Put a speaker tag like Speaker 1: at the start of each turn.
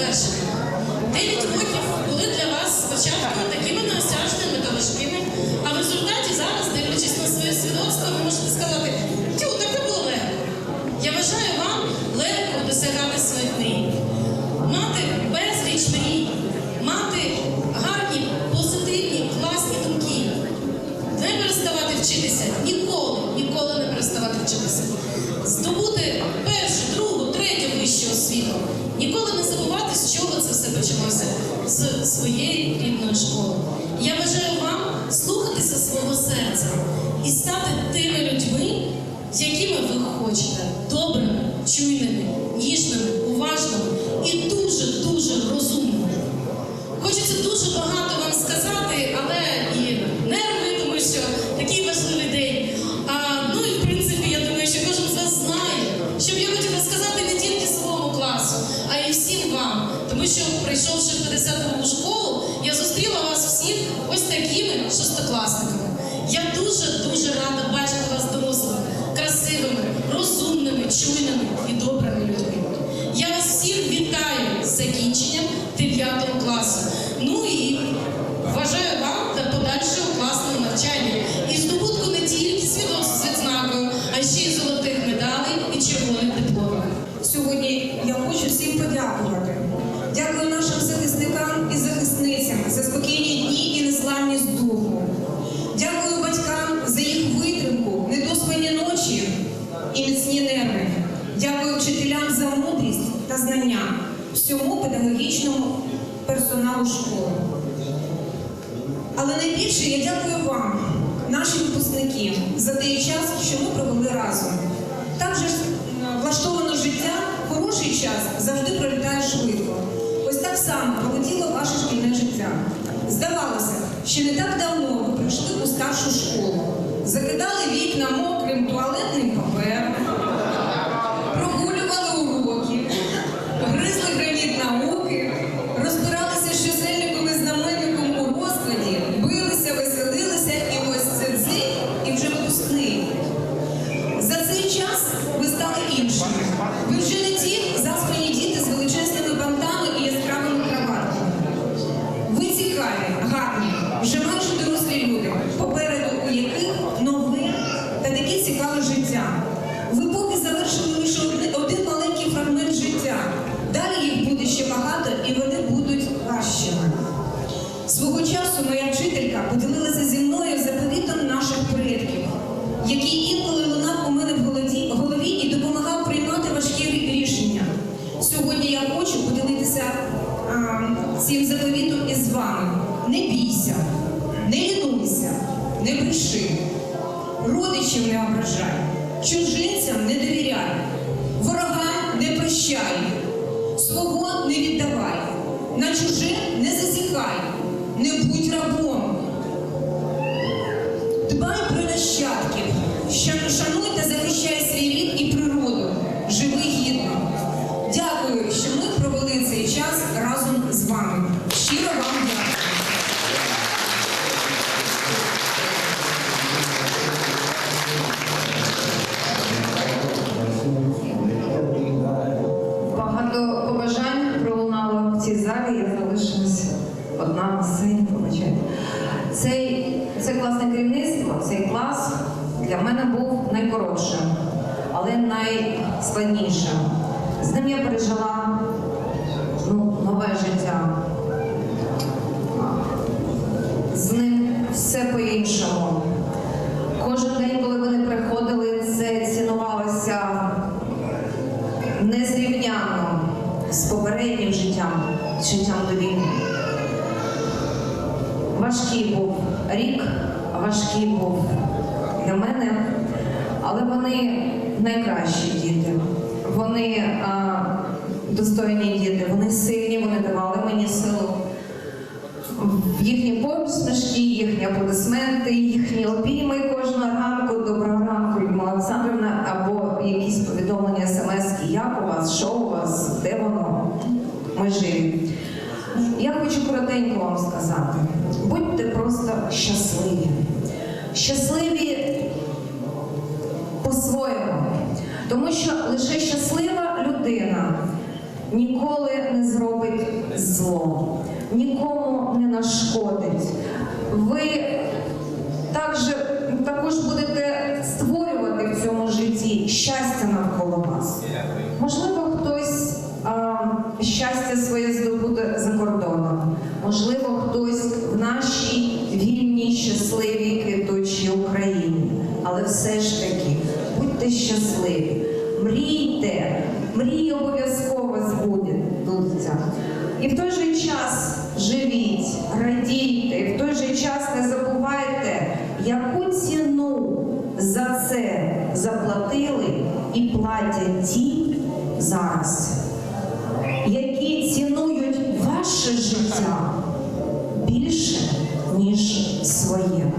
Speaker 1: завершено. Дев'ять років були для вас спочатку такими неосяжними та важкими, а в результаті зараз, дивлячись на своє свідоцтво, ви можете сказати, тю, так таке було легко. Я вважаю вам легко досягати своїх мрій, мати безліч мрій, мати гарні, позитивні, класні думки, не переставати вчитися ніколи. Почалося з своєї рідної школи. Я бажаю вам слухатися свого серця і стати тими людьми, якими ви хочете, добрими, чуйними, ніжними, уважними і дуже, дуже розумними. Хочеться дуже багато всім вам. Тому що, прийшовши в 52 школу, я зустріла вас всіх ось такими шестикласниками. Я дуже дуже рада бачити вас дорослими, красивими, розумними,
Speaker 2: персоналу школи. Але найбільше я дякую вам, наші випускники, за той час, що ми провели разом. Так же влаштовано життя, хороший час завжди пролітає швидко. Ось так само пролетіло ваше шкільне життя. Здавалося, що не так давно ви прийшли у старшу школу, закидали вікна мокрим туалетним папером, і. За цей час ви стали іншими. Ви вже не ті заспані діти з величезними бантами і яскравими краватками. Ви цікаві, гарні, вже майже дорослі люди, попереду у яких нове та таке цікаве життя. Ви поки завершили лише один, маленький фрагмент життя. Далі їх буде ще багато і вони будуть кращими. Свого часу моя вчителька поділилася Сьогодні я хочу поділитися а, цим заповітом із вами. Не бійся, не лінуйся, не бреши, родичів не ображай, чужинцям не довіряй, ворогам не прощай, свого не віддавай, на чуже не зазіхай, не будь рабом. Дбай про нащадків, ща- шануй
Speaker 3: одна на сцені, побачайте. Цей, це класне керівництво, цей клас для мене був найкоротшим, але найскладнішим. З ним я пережила ну, нове життя. З ним все по-іншому. Кожен день, коли вони приходили, це цінувалося незрівняно з попереднім життям, з життям до війни. Важкий був рік, важкий був для мене, але вони найкращі діти. Вони а, достойні діти, вони сильні, вони давали мені силу. Їхні посмішки, їхні аплодисменти, їхні обійми кожного ранку, доброго ранку, Людмила Олександрівна, або якісь повідомлення смс, як у вас, що у вас, де воно, ми живі. Я хочу коротенько вам сказати: будьте просто щасливі. Щасливі по-своєму. Тому що лише щаслива людина ніколи не зробить зло, нікому не нашкодить. Ви також, також будете створювати в цьому житті щастя навколо вас. Можливо, хтось а, щастя своє здобуде за кордоном. Можливо, хтось в нашій вільній, щасливій квітучій Україні. Але все ж таки, будьте щасливі, мрійте, мрії обов'язково збудуться. І в той же час живіть, радійте, і в той же час не забувайте, яку ціну за це заплатили і платять ті зараз, які цінують ваше життя більше, ніж своє.